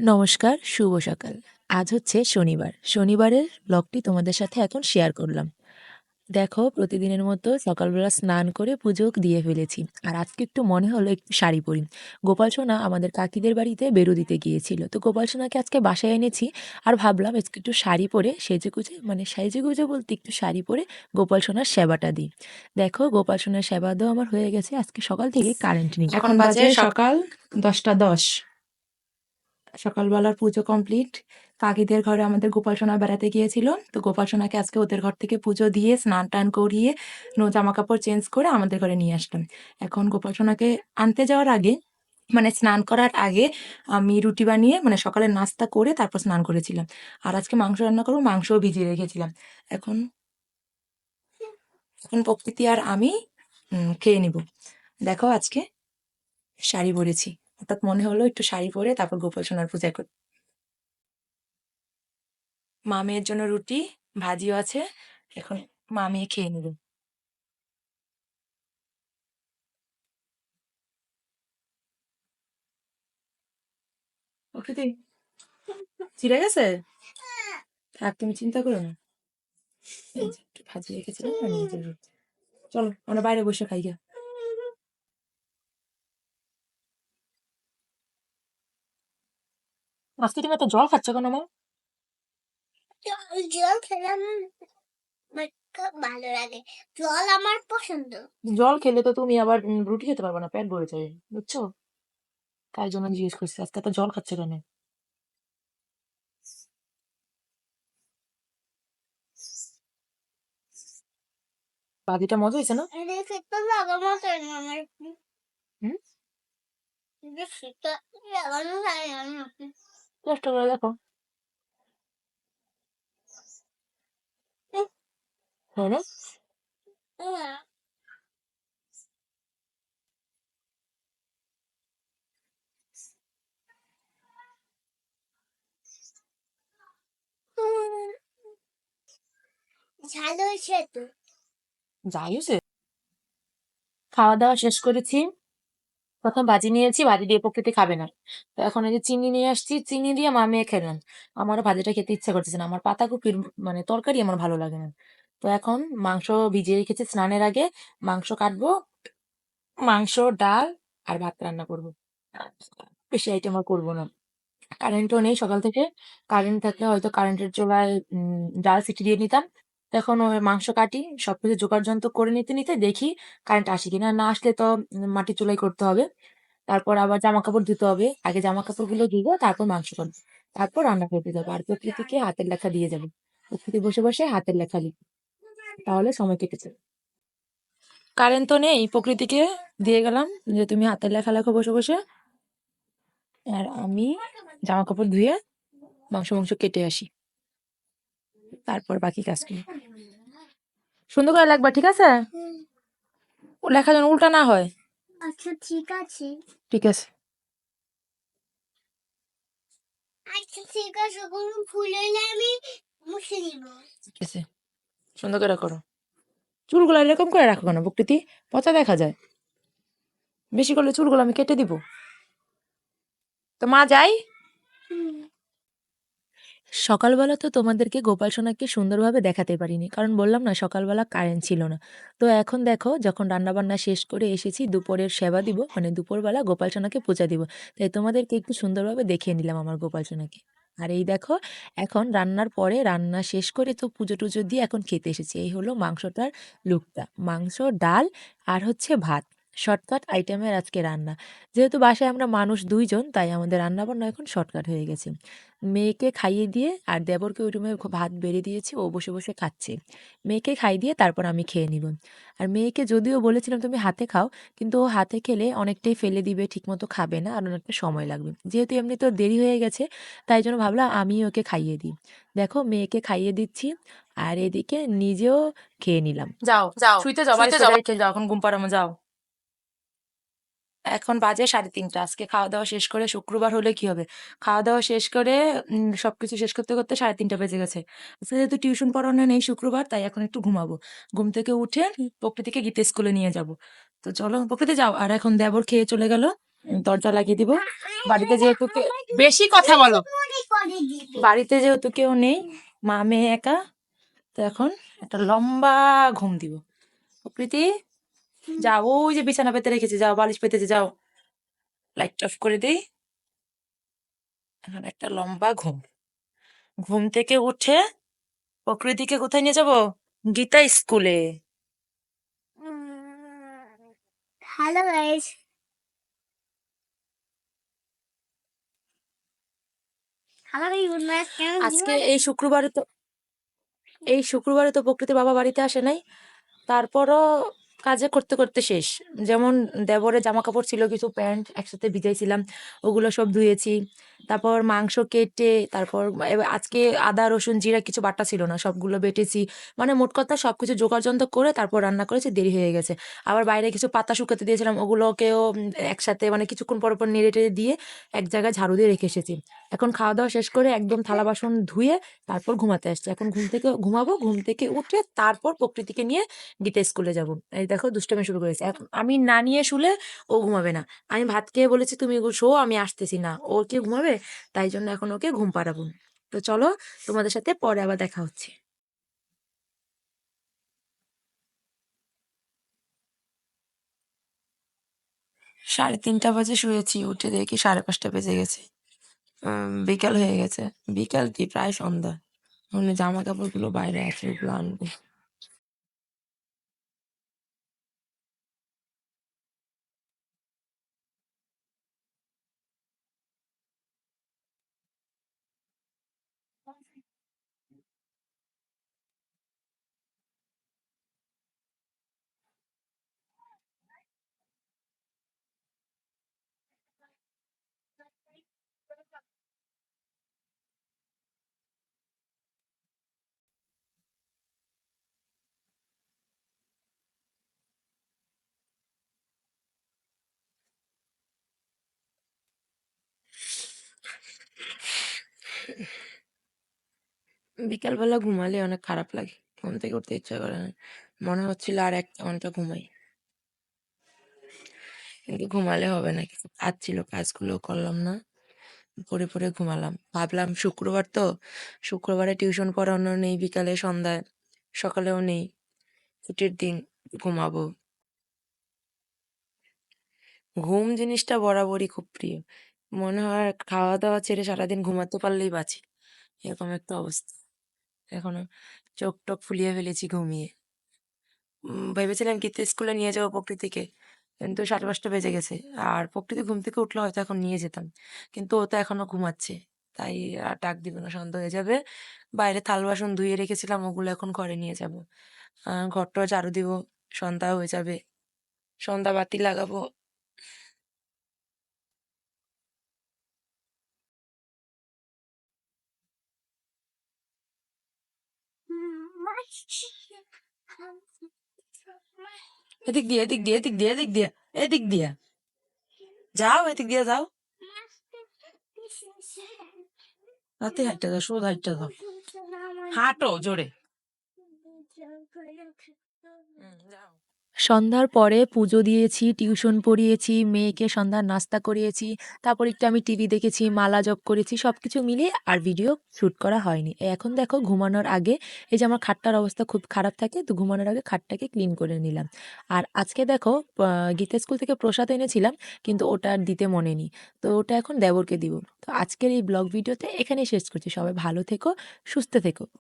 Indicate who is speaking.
Speaker 1: নমস্কার, শুভ সকাল। আজ হচ্ছে শনিবার। শনিবারের ব্লগটি তোমাদের সাথে এখন শেয়ার করলাম। দেখো প্রতিদিনের মতো সকালবেলা স্নান করে পুজো দিয়ে ফেলেছি। আর আজকে একটু মনে হলো একটু শাড়ি পরি। গোপাল সোনা আমাদের কাকিদের বাড়িতে বেরো দিতে গিয়েছিল। তো গোপাল সোনাকে আজকে বাসায় এনেছি আর ভাবলাম আজকে একটু শাড়ি পরে সেজেগুজে মানে সেজেগুজে বলতে একটু শাড়ি পরে গোপাল সোনার সেবাটা দিই। দেখো গোপাল সোনার সেবা দেওয়া আমার হয়ে গেছে আজকে সকাল থেকে কারেন্ট নেই।
Speaker 2: এখন বাজে সকাল দশটা দশ সকালবেলার পুজো কমপ্লিট কাকিদের ঘরে আমাদের গোপাল সোনা বেড়াতে গিয়েছিল। তো গোপাল সোনাকে আজকে ওদের ঘর থেকে পুজো দিয়ে, স্নান টান করিয়ে, নো জামা কাপড় চেঞ্জ করে আমাদের ঘরে নিয়ে আসলাম। এখন গোপাল সোনাকে আনতে যাওয়ার আগে মানে স্নান করার আগে আমি রুটি বানিয়ে মানে সকালে নাস্তা করে তারপর স্নান করেছিলাম। আর আজকে মাংস রান্না করব, মাংসও ভিজিয়ে রেখেছিলাম। এখন এখন প্রকৃতি আর আমি খেয়ে নিব। দেখো আজকে শাড়ি পরেছি। হঠাৎ মনে হলো একটু শাড়ি পরে তারপর গোপাল সোনার পূজা করি মা মেয়ের জন্য রুটি, ভাজিও আছে। এখন মা মেয়ে খেয়ে নেবে। প্রকৃতি ছিঁড়ে গেছে? থাক তুমি চিন্তা করো না। একটু ভাজি রেখেছিলাম চলো, আমরা বাইরে বসে খাই গা আজকে তুমি এত জল খাচ্ছ কেন মা?
Speaker 3: জল জল খেলে আমার আমার খুব ভালো লাগে। জল আমার পছন্দ।
Speaker 2: জল খেলে তো তুমি আবার রুটি খেতে পারবে না পেট ভরে যাবে বুঝছ? তাই জন্য জিজ্ঞেস করছি আজকে এত জল খাচ্ছে কেন? বাদিটা মজা হয়েছে না?
Speaker 3: আমার।
Speaker 2: চেষ্টা করে দেখো
Speaker 3: ঝাল হয়েছে তো
Speaker 2: যাই হয়েছে খাওয়া দাওয়া শেষ করেছি। প্রথম ভাজি নিয়েছি, ভাজি দিয়ে প্রকৃতি খাবে না। তো এখন এই যে চিনি নিয়ে আসছি, চিনি দিয়ে মা মেয়ে খেলাম আমারও ভাজিটা খেতে ইচ্ছা করতেছে না, আমার পাতাকপির মানে তরকারি আমার ভালো লাগে না। তো এখন মাংস ভিজিয়ে রেখেছি স্নানের আগে, মাংস কাটবো, মাংস, ডাল আর ভাত রান্না করব। বেশি আইটেম আর করব না। কারেন্টও নেই সকাল থেকে কারেন্ট থাকলে হয়তো কারেন্টের চোলায় ডাল সিটি দিয়ে নিতাম। এখন ওই মাংস কাটি, সবকিছু জোগাড় যন্ত্র করে নিতে নিতে দেখি কারেন্ট আসে কিনা। না আসলে তো মাটির চুলাই করতে হবে। তারপর আবার জামা কাপড় ধুতে হবে। আগে জামা কাপড়গুলো ধুবো, তারপর মাংস করব। তারপর রান্না করতে যাব আর প্রকৃতিকে হাতের লেখা দিয়ে যাব। প্রকৃতি বসে বসে হাতের লেখা লিখবে। তাহলে সময় কেটে যাবে কারেন্ট তো নেই, প্রকৃতিকে দিয়ে গেলাম যে তুমি হাতের লেখা লেখো বসে বসে। আর আমি জামা কাপড় ধুয়ে মাংস মাংস কেটে আসি। তারপর বাকি কাজ করি সুন্দর করে লাগবা ঠিক আছে? ও লেখা যেন উল্টা না হয়?
Speaker 3: আচ্ছা ঠিক আছে।
Speaker 2: ঠিক আছে।
Speaker 3: আচ্ছা ঠিক আছে কোনো ভুল হলে আমি মুছে দিব
Speaker 2: ঠিক আছে। সুন্দর করে করো। চুলগুলো এরকম করে রাখো কেন? প্রকৃতি পচা দেখা যায়। বেশি করলে চুলগুলো আমি কেটে দিব। তো মা যাই।
Speaker 1: সকালবেলা তো তোমাদেরকে গোপাল সোনাকে সুন্দরভাবে দেখাতে পারিনি। কারণ বললাম না, সকালবেলা কারেন্ট ছিল না। তো এখন দেখো, যখন রান্নাবান্না শেষ করে এসেছি, দুপুরের সেবা দিব মানে দুপুরবেলা গোপাল সোনাকে পূজা দিব। তাই তোমাদেরকে একটু সুন্দরভাবে দেখিয়ে নিলাম আমার গোপাল সোনাকে। আর এই দেখো, এখন রান্নার পরে রান্না শেষ করে তো পুজো টুজো দিয়ে এখন খেতে এসেছি। এই হলো মাংসটার লুকটা। মাংস, ডাল আর হচ্ছে ভাত। শর্টকাট আইটেমের আজকে রান্না। যেহেতু বাসায় আমরা মানুষ দুইজন তাই আমাদের রান্নাবান্না এখন শর্টকাট হয়ে গেছে। মেয়েকে খাইয়ে দিয়ে আর দেবরকে ওই রুমে ভাত বেড়ে দিয়েছি ও বসে বসে খাচ্ছে। মেয়েকে খাই দিয়ে তারপর আমি খেয়ে নিব। আর মেয়েকে যদিও বলেছিলাম তুমি হাতে খাও। কিন্তু ও হাতে খেলে অনেকটাই ফেলে দিবে ঠিকমতো খাবে না আর অনেকটা সময় লাগবে। যেহেতু এমনি তো দেরি হয়ে গেছে তাই জন্য ভাবলাম আমি ওকে খাইয়ে দিই। দেখো মেয়েকে খাইয়ে দিচ্ছি আর এদিকে নিজেও খেয়ে নিলাম।
Speaker 2: যাও
Speaker 1: যাও,
Speaker 2: শুইতে যাও
Speaker 1: শুইতে
Speaker 2: যাও।
Speaker 1: যাও।
Speaker 2: যাও। এখন ঘুম পাড়ামো যাও। এখন বাজে সাড়ে তিনটা। আজকে খাওয়া দাওয়া শেষ করে শুক্রবার হলে কি হবে? খাওয়া দাওয়া শেষ করে সবকিছু শেষ করতে করতে সাড়ে তিনটা বেজে গেছে। যেহেতু টিউশন পড়ানো নেই শুক্রবার, তাই এখন একটু ঘুমাবো। ঘুম থেকে উঠে প্রকৃতিকে গীতে স্কুলে নিয়ে যাব। তো চলো প্রকৃতি যাও। আর এখন দেবর খেয়ে চলে গেল। দরজা লাগিয়ে দিব। বাড়িতে যেহেতু বেশি কথা বলো। বাড়িতে যেহেতু কেউ নেই, মা মেয়ে একা, তো এখন একটা লম্বা ঘুম দিব। প্রকৃতি যাও ওই যে বিছানা পেতে রেখেছি যাও বালিশ পেতেছে যাও। লাইট অফ করে দেই। এখন একটা লম্বা ঘুম। ঘুম থেকে উঠে প্রকৃতিকে কোথায় নিয়ে যাব? গীতা স্কুলে।
Speaker 3: হ্যালো গাইস
Speaker 2: আজকে এই শুক্রবারে তো এই শুক্রবারে তো প্রকৃতির বাবা বাড়িতে আসে নাই। তারপরও কাজে করতে করতে শেষ। যেমন দেবরে জামা কাপড় ছিল, কিছু প্যান্ট একসাথে ভিজাইছিলাম, ওগুলো সব ধুয়েছি। তারপর মাংস কেটে, তারপর আজকে আদা, রসুন, জিরা কিছু বাটা ছিল না, সবগুলো বেটেছি। মানে মোট কথা সবকিছু জোগাড় যন্ত্র করে তারপর রান্না করেছি, দেরি হয়ে গেছে। আবার বাইরে কিছু পাতা শুকাতে দিয়েছিলাম, ওগুলোকেও একসাথে মানে কিছুক্ষণ পর পর নেড়ে টেড়ে দিয়ে এক জায়গায় ঝাড়ু দিয়ে রেখে এসেছি। এখন খাওয়া দাওয়া শেষ করে একদম থালা বাসন ধুয়ে তারপর ঘুমাতে আসছি। এখন ঘুম থেকে ঘুমাবো, ঘুম থেকে উঠে তারপর প্রকৃতিকে নিয়ে গীতা স্কুলে যাব। এই দেখো দুষ্টামি শুরু করেছে এখন আমি না নিয়ে শুলে ও ঘুমাবে না। আমি ভাত খেয়ে বলেছি, তুমি শো, আমি আসতেছি না। ও কি ঘুমাবে? তাই জন্য এখন ওকে ঘুম পাড়াবো। তো চলো তোমাদের সাথে পরে আবার দেখা হচ্ছে। সাড়ে তিনটা বাজে শুয়েছি, উঠে দেখি সাড়ে পাঁচটা বেজে গেছে। বিকাল হয়ে গেছে। বিকাল কি? প্রায় সন্ধ্যা। মানে জামা কাপড়গুলো বাইরে আছে ওগুলো আনব। বিকালবেলা ঘুমালে অনেক খারাপ লাগে। ঘুম থেকে উঠতে ইচ্ছা করে না। মনে হচ্ছিল আর এক ঘণ্টা ঘুমাই। কিন্তু ঘুমালে হবে না। কিছু কাজ ছিল কাজগুলো করলাম না। পড়ে পড়ে ঘুমালাম। ভাবলাম শুক্রবার তো। শুক্রবারে টিউশন পড়ানো নেই, বিকালে সন্ধ্যায় সকালেও নেই। ছুটির দিন ঘুমাবো। ঘুম জিনিসটা বরাবরই খুব প্রিয়। মনে হয় খাওয়া দাওয়া ছেড়ে সারাদিন ঘুমাতে পারলেই বাঁচি। এরকম একটা অবস্থা। এখনও চোখ টোক ফুলিয়ে ফেলেছি ঘুমিয়ে। ভেবেছিলাম গীতা স্কুলে নিয়ে যাব প্রকৃতিকে, কিন্তু সাড়ে পাঁচটা বেজে গেছে। আর প্রকৃতি ঘুম থেকে উঠলে হয়তো এখন নিয়ে যেতাম, কিন্তু ও তো এখনও ঘুমাচ্ছে। তাই আর ডাক দিব না সন্ধ্যা হয়ে যাবে। বাইরে থাল বাসন ধুয়ে রেখেছিলাম, ওগুলো এখন ঘরে নিয়ে যাব। ঘরটাও ঝাড়ু দিব, সন্ধ্যা হয়ে যাবে। সন্ধ্যা বাতি লাগাবো। এদিক দিয়ে এদিক দিয়ে এদিক দিয়ে এদিক দিয়ে এদিক দিয়ে। যাও, এদিক দিয়ে যাও। রাতে হাঁটতে যাও সোজা হাঁটতে যাও হাঁটো, জোরে। সন্ধ্যার পরে পুজো দিয়েছি, টিউশন পড়িয়েছি, মেয়েকে সন্ধ্যার নাস্তা করিয়েছি, তারপর একটু আমি টিভি দেখেছি, মালা জপ করেছি সব কিছু মিলিয়ে আর ভিডিও শ্যুট করা হয়নি। এখন দেখো ঘুমানোর আগে এই যে আমার খাটটার অবস্থা খুব খারাপ থাকে, তো ঘুমানোর আগে খাটটাকে ক্লিন করে নিলাম। আর আজকে দেখো গীতা স্কুল থেকে প্রসাদ এনেছিলাম, কিন্তু ওটা আর দিতে মনে নেই, তো ওটা এখন দেবরকে দিব। তো আজকের এই ব্লগ ভিডিওতে এখানেই শেষ করছি। সবাই ভালো থেকো, সুস্থ থেকো।